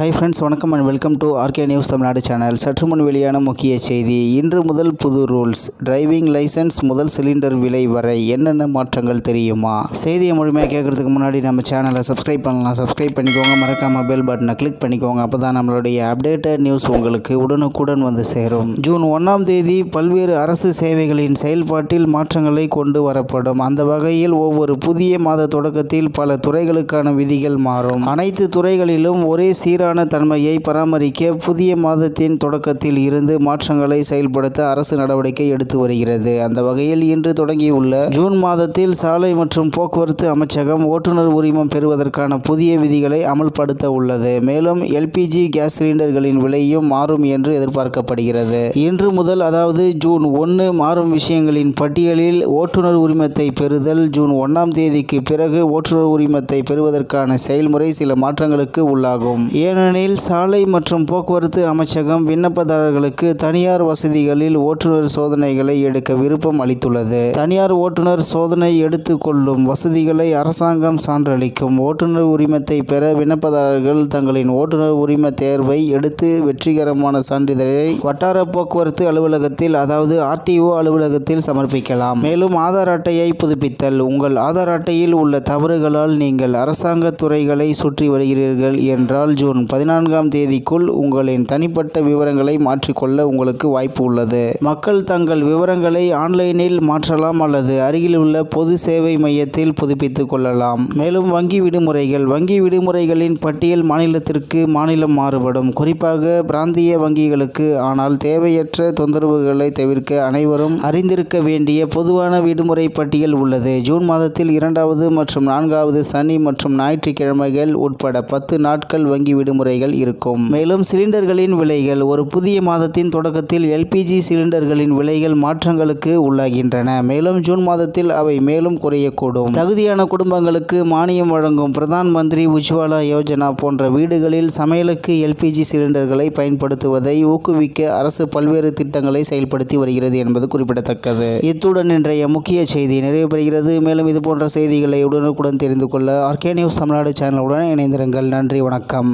Hi friends வணக்கம் and welcome to RK news Tamil Nadu channel சற்று முன் வெளியான முக்கிய செய்தி. இன்று முதல் புது ரூல்ஸ் டிரைவிங் லைசென்ஸ் முதல் சிலிண்டர் விலை வரை என்னென்ன மாற்றங்கள் தெரியுமா? செய்தியை முழுமையாக கேட்குறதுக்கு முன்னாடி நம்ம சேனலை சப்ஸ்கிரைப் பண்ணலாம். சப்ஸ்கிரைப் பண்ணிக்கோங்க. மறக்காம பெல் பட்டனை கிளிக் பண்ணிக்கோங்க. அப்போ தான் நம்மளுடைய அப்டேட்டட் நியூஸ் உங்களுக்கு உடனுக்குடன் வந்து சேரும். ஜூன் ஒன்றாம் தேதி பல்வேறு அரசு சேவைகளின் செயல்பாட்டில் மாற்றங்களை கொண்டு வரப்படும். அந்த வகையில் ஒவ்வொரு புதிய மாத தொடக்கத்தில் பல துறைகளுக்கான விதிகள் மாறும். அனைத்து துறைகளிலும் ஒரே சீரான தன்மையை பராமரிக்க புதிய மாதத்தின் தொடக்கத்தில் இருந்து மாற்றங்களை செயல்படுத்த அரசு நடவடிக்கை எடுத்து வருகிறது. அந்த வகையில் இன்று தொடங்கியுள்ள ஜூன் மாதத்தில் சாலை மற்றும் போக்குவரத்து அமைச்சகம் ஓட்டுநர் உரிமம் பெறுவதற்கான புதிய விதிகளை அமல்படுத்த உள்ளது. மேலும் எல்பிஜி கேஸ் சிலிண்டர்களின் விலையும் மாறும் என்று எதிர்பார்க்கப்படுகிறது. இன்று முதல் அதாவது ஜூன் ஒன்று மாறும் விஷயங்களின் பட்டியலில் ஓட்டுநர் உரிமத்தை பெறுதல் ஜூன் ஒன்றாம் தேதிக்கு பிறகு ஓட்டுநர் உரிமத்தை பெறுவதற்கான செயல்முறை சில மாற்றங்களுக்கு உள்ளாகும். ஏனெனில் சாலை மற்றும் போக்குவரத்து அமைச்சகம் விண்ணப்பதாரர்களுக்கு தனியார் வசதிகளில் ஓட்டுநர் சோதனைகளை எடுக்க விருப்பம் அளித்துள்ளது. தனியார் ஓட்டுநர் சோதனை எடுத்துக்கொள்ளும் வசதிகளை அரசாங்கம் சான்றளிக்கும். ஓட்டுநர் உரிமத்தை பெற விண்ணப்பதாரர்கள் தங்களின் ஓட்டுநர் உரிம தேர்வை எடுத்து வெற்றிகரமான சான்றிதழை வட்டார போக்குவரத்து அலுவலகத்தில் அதாவது ஆர்டிஓ அலுவலகத்தில் சமர்ப்பிக்கலாம். மேலும் ஆதார் அட்டையை புதுப்பித்தல். உங்கள் ஆதார் அட்டையில் உள்ள தவறுகளால் நீங்கள் அரசாங்க துறைகளை சுற்றி வருகிறீர்கள் என்றால் ஜூன் பதினான்காம் தேதிக்குள் உங்களின் தனிப்பட்ட விவரங்களை மாற்றிக்கொள்ள உங்களுக்கு வாய்ப்பு உள்ளது. மக்கள் தங்கள் விவரங்களை ஆன்லைனில் மாற்றலாம் அல்லது அருகில் உள்ள பொது சேவை மையத்தில் புதுப்பித்துக் கொள்ளலாம். மேலும் வங்கி விடுமுறைகள் வங்கி விடுமுறைகளின் பட்டியல் மாநிலத்திற்கு மாநிலம் மாறுபடும். குறிப்பாக பிராந்திய வங்கிகளுக்கு ஆனால் தேவையற்ற தொந்தரவுகளை தவிர்க்க அனைவரும் அறிந்திருக்க வேண்டிய பொதுவான விடுமுறை பட்டியல் உள்ளது. ஜூன் மாதத்தில் இரண்டாவது மற்றும் நான்காவது சனி மற்றும் ஞாயிற்றுக்கிழமைகள் உட்பட பத்து நாட்கள் வங்கி விடு விடுமுறைகள் இருக்கும். மேலும் சிலிண்டர்களின் விலைகள் ஒரு புதிய மாதத்தின் தொடக்கத்தில் எல்பிஜி சிலிண்டர்களின் விலைகள் மாற்றங்களுக்கு உள்ளாகின்றன. மேலும் ஜூன் மாதத்தில் அவை மேலும் குறையக்கூடும். தகுதியான குடும்பங்களுக்கு மானியம் வழங்கும் பிரதான் மந்திரி உஜ்வாலா யோஜனா போன்ற வீடுகளில் சமையலுக்கு எல்பிஜி சிலிண்டர்களை பயன்படுத்துவதை ஊக்குவிக்க அரசு பல்வேறு திட்டங்களை செயல்படுத்தி வருகிறது என்பது குறிப்பிடத்தக்கது. இத்துடன் இன்றைய முக்கிய செய்தி நிறைவு பெறுகிறது மேலும் இது போன்ற செய்திகளை உடனுக்குடன் தெரிந்து கொள்ள ஆர்கே நியூஸ் தமிழ்நாடு சேனலுடன் இணைந்திருங்கள். நன்றி வணக்கம்.